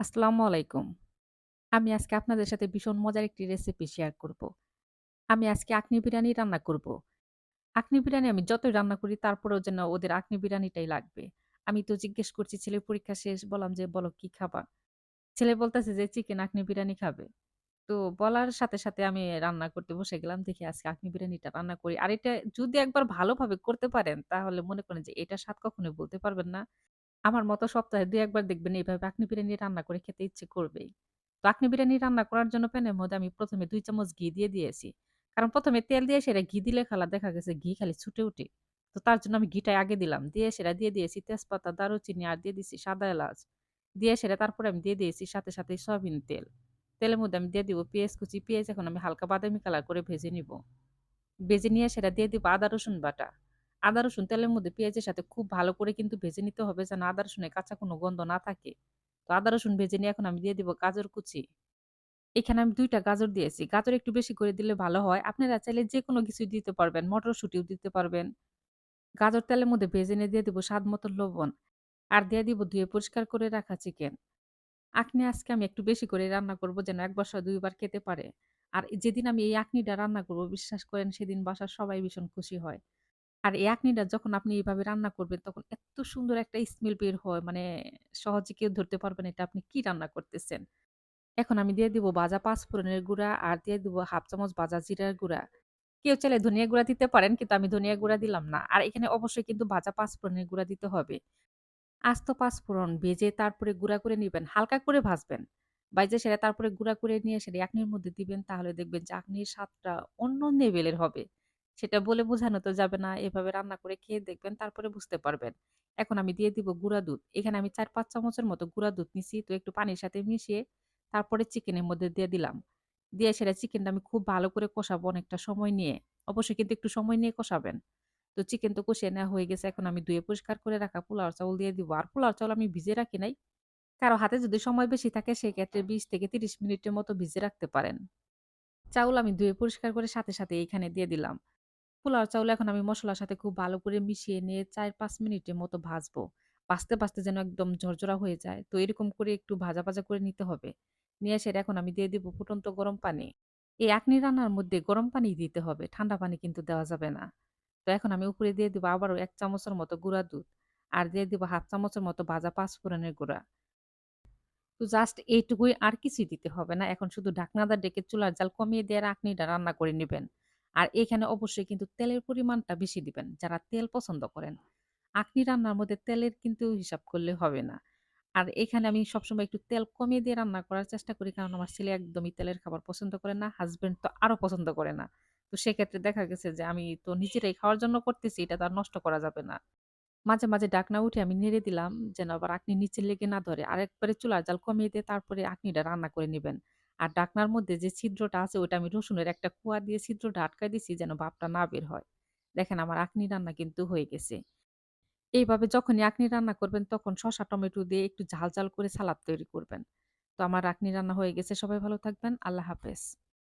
আসসালামু আলাইকুম। আমি আজকে আপনাদের সাথে ভীষণ মজার একটি রেসিপি শেয়ার করব। আমি আজকে আখনি বিরিয়ানি রান্না করব। আখনি বিরিয়ানি আমি যতই রান্না করি তারপরেও যেন ওদের আখনি বিরিয়ানিটাই লাগবে। আমি তো জিজ্ঞেস করছি ছেলের পরীক্ষা শেষ বললাম যে, "বলো কি খাবা?" ছেলে বলতেছে যে, "চিকেন আখনি বিরিয়ানি খাবে।" তো বলার সাথে, সাথে আমি রান্না করতে বসে গেলাম। দেখি আজকে আখনি বিরিয়ানিটা রান্না করি। আর এটা যদি একবার ভালোভাবে করতে পারেন তাহলে মনে করেন যে এটার স্বাদ কখনোই বলতে পারবেন না। আমার মতো সপ্তাহে ২-১ বার দেখবেন এইভাবে আখনি বিরিয়ানি রান্না করে খেতে ইচ্ছে করবেই। আখনি বিরিয়ানি রান্না করার জন্য প্যানের মধ্যে আমি ১ম এ ২ চামচ ঘি দিয়ে দিয়েছি। কারণ ১ম এ তেল দিয়ে সেটা ঘি দিলে খালা দেখা গেছে ঘি খালি ছুটে উঠে। তো তার জন্য আমি ঘিটাই আগে দিলাম। দিয়ে সেটা দিয়ে দিয়েছি তেজপাতা, দারুচিনি আর দিয়ে দিছি সাদা এলাচ। দিয়ে সেটা তারপরে আমি দিয়ে দিয়েছি সাথে, সাথে সয়াবিন তেল। তেলের মধ্যে আমি দিয়ে দিব পেঁয়াজ কুচি। পেঁয়াজ এখন আমি হালকা বাদামি কালার করে ভেজে নিব। ভেজে নিয়ে সেটা দিয়ে দিব আদা রসুন বাটা। আদা, রসুন তেলের মধ্যে পেঁয়াজের সাথে খুব ভালো করে কিন্তু ভেজে নিতে হবে যেন আদা, রসুনের কাঁচা কোনো গন্ধ না থাকে। তো আদা, রসুন ভেজে নিয়ে এখন আমি দিয়ে দিব গাজর কুচি। এখানে আমি দুইটা গাজর দিয়েছি। গাজর একটু বেশি করে দিলে ভালো হয়। আপনারা চাইলে যেকোনো কিছুই দিতে পারবেন। মটরশুঁটিও দিতে পারবেন। গাজর তেলের মধ্যে ভেজে নিয়ে দিয়ে দিব স্বাদ মতো লবণ। আর দিয়ে দিব ধুয়ে পরিষ্কার করে রাখা চিকেন। আখনি আজকে আমি একটু বেশি করে রান্না করব যেন ১ বাসায় ২ বার খেতে পারে। আর যেদিন আমি এই আখনিটা রান্না করব, বিশ্বাস করেন, সেদিন বাসার সবাই ভীষণ খুশি হয়। আর এই আখনিটা যখন আপনি এভাবে রান্না করবেন, তখন এত সুন্দর একটা স্মেল বের হয় মানে সহজে কেউ ধরতে পারবেন এটা আপনি কি রান্না করতেছেন। এখন আমি দিয়ে দিব ভাজা পাঁচফোড়নের গুঁড়া আর দিয়ে দিব 1/2 চামচ ভাজা জিরার গুঁড়া। কেউ চাইলে ধনিয়া গুঁড়া দিতে পারেন, কিন্তু আমি ধনিয়া গুঁড়া দিলাম না। আর এখানে অবশ্যই কিন্তু ভাজা পাঁচফোড়নের গুঁড়া দিতে হবে। আস্ত পাঁচফোড়ন ভেজে তারপরে গুঁড়া করে নিবেন। হালকা করে ভাজবেন। ভাইজা সেটা তারপরে গুঁড়া করে নিয়ে সেটা এখনির মধ্যে দিবেন। তাহলে দেখবেন যে এখনির স্বাদটা অন্য লেভেলের হবে। সেটা বলে বোঝানো তো যাবে না। এভাবে রান্না করে খেয়ে দেখবেন তারপরে বুঝতে পারবেন। এখন আমি দিয়ে দিব গুঁড়া দুধ। এখানে আমি ৪-৫ চামচের মতো গুঁড়া দুধ নিছি। তো একটু পানির সাথে মিশিয়ে তারপরে চিকেনের মধ্যে দিয়ে দিলাম। দিয়ে সেটা চিকেনটা আমি খুব ভালো করে কষাবো অনেকটা সময় নিয়ে। অবশ্যই কিন্তু একটু সময় নিয়ে কষাবেন। তো চিকেন তো কষিয়ে নেওয়া হয়ে গেছে। এখন আমি ধুয়ে পরিষ্কার করে রাখা পোলাও চাউল দিয়ে দিব। আর পোলাও চাউল আমি ভিজে রাখি নাই। কারও হাতে যদি সময় বেশি থাকে সেক্ষেত্রে ২০ থেকে ৩০ মিনিটের মতো ভিজে রাখতে পারেন। চাউল আমি ধুয়ে পরিষ্কার করে সাথে, সাথে এখানে দিয়ে দিলাম। পোলাও চাউল এখন আমি মসলার সাথে খুব ভালো করে মিশিয়ে নিয়ে ৪-৫ মিনিটের মতো ভাজবো। ভাজতে, ভাজতে যেন একদম ঝরঝরা হয়ে যায়। তো এরকম করে একটু ভাজা, ভাজা করে নিতে হবে। নিয়ে সেটা এখন আমি দিয়ে দিব ফুটন্ত গরম পানি। এই আখনি রান্নার মধ্যে গরম পানি দিতে হবে। ঠান্ডা পানি কিন্তু দেওয়া যাবে না। তো এখন আমি উপরে দিয়ে দিব আবারও ১ চামচের মতো গুঁড়া দুধ। আর দিয়ে দিব ১/২ চামচের মতো ভাজা পাঁচ পাঁচফোড়নের গুঁড়া। তো জাস্ট এইটুকুই আর কিছুই দিতে হবে না। এখন শুধু ঢাকনাটা ডেকে চুলার জাল কমিয়ে দিয়ে রাঁধুনিটা রান্না করে নিবেন। আর এখানে অবশ্যই কিন্তু তেলের পরিমাণটা বেশি দিবেন, যারা তেল পছন্দ করেন। আখনি রান্নার মধ্যে তেলের কিন্তু হিসাব করলে হবে না। আর এখানে আমি সবসময় একটু তেল কমিয়ে দিয়ে রান্না করার চেষ্টা করি। কারণ আমার ছেলে একদমই তেলের খাবার পছন্দ করে না। হাসব্যান্ড তো আরও পছন্দ করে না। তো সেক্ষেত্রে দেখা গেছে যে আমি তো নিজেরাই খাওয়ার জন্য করতেছি, এটা তো আর নষ্ট করা যাবে না। মাঝে, মাঝে ডাকনা উঠে আমি নেড়ে দিলাম যেন আবার আঁকনি নিচে লেগে না ধরে। আরেকবারে চুলার জাল কমিয়ে দিয়ে তারপরে আঁকনিটা রান্না করে নিবেন। আর ডাকনার মধ্যে যে ছিদ্রটা আছে ওটা আমি রসুনের একটা কুয়া দিয়ে ছিদ্রটা আটকায় দিছি যেন ভাপটা না বের হয়। দেখেন আমার আঁকনি রান্না কিন্তু হয়ে গেছে। এইভাবে যখনই আঁকনি রান্না করবেন তখন শসা, টমেটো দিয়ে একটু ঝাল, ঝাল করে সালাদ তৈরি করবেন। তো আমার আঁকনি রান্না হয়ে গেছে। সবাই ভালো থাকবেন। আল্লাহ হাফেজ।